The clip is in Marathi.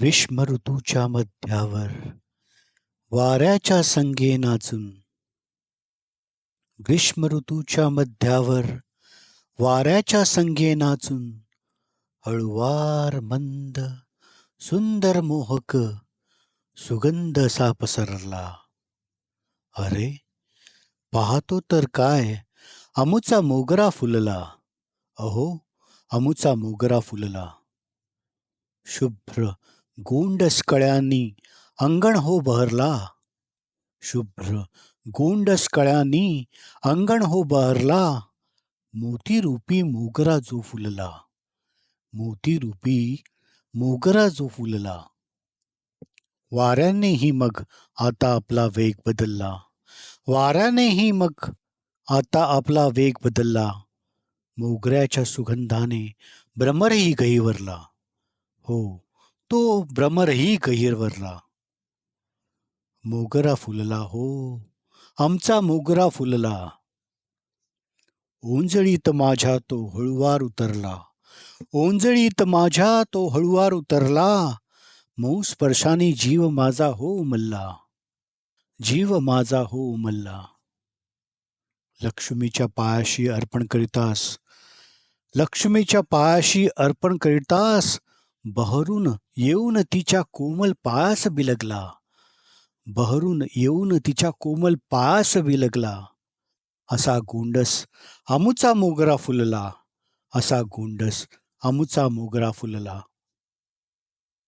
ग्रीष्म ऋतूच्या मध्यावर वाऱ्याच्या संगे नाचून. ग्रीष्म ऋतूच्या मध्यावर वाऱ्याच्या संगे नाचून. हळुवार मंद सुंदर मोहक सुगंध असा पसरला. अरे पाहतो तर काय अमुचा मोगरा फुलला. अहो अमुचा मोगरा फुलला. शुभ्र गोंडस कळ्यांनी अंगण हो बहरला. शुभ्र गोंडस कळ्यांनी अंगण हो बहरला. मोतीरूपी मोगरा जो फुलला. मोतीरूपी मोगरा जो फुलला. वाऱ्यानेही मग आता आपला वेग बदलला. वाऱ्यानेही मग आता आपला वेग बदलला. मोगऱ्याच्या सुगंधाने भ्रमरही गहिवरला. हो तो भ्रमरही गहिरवरला. मोगरा फुलला हो आमचा मोगरा फुलला. ओंजळीत माझ्या तो हळुवार उतरला. ओंजळीत माझ्या तो हळुवार उतरला. मऊ स्पर्शाने जीव माझा हो उमलला. जीव माझा हो उमलला. लक्ष्मीच्या पायाशी अर्पण करीतास. लक्ष्मीच्या पायाशी अर्पण करीतास. बहरून येऊन तिच्या कोमल पायास बिलगला. बहरून येऊन तिच्या कोमल पायास बिलगला. असा गोंडस अमुचा मोगरा फुलला. असा गोंडस अमुचा मोगरा फुलला.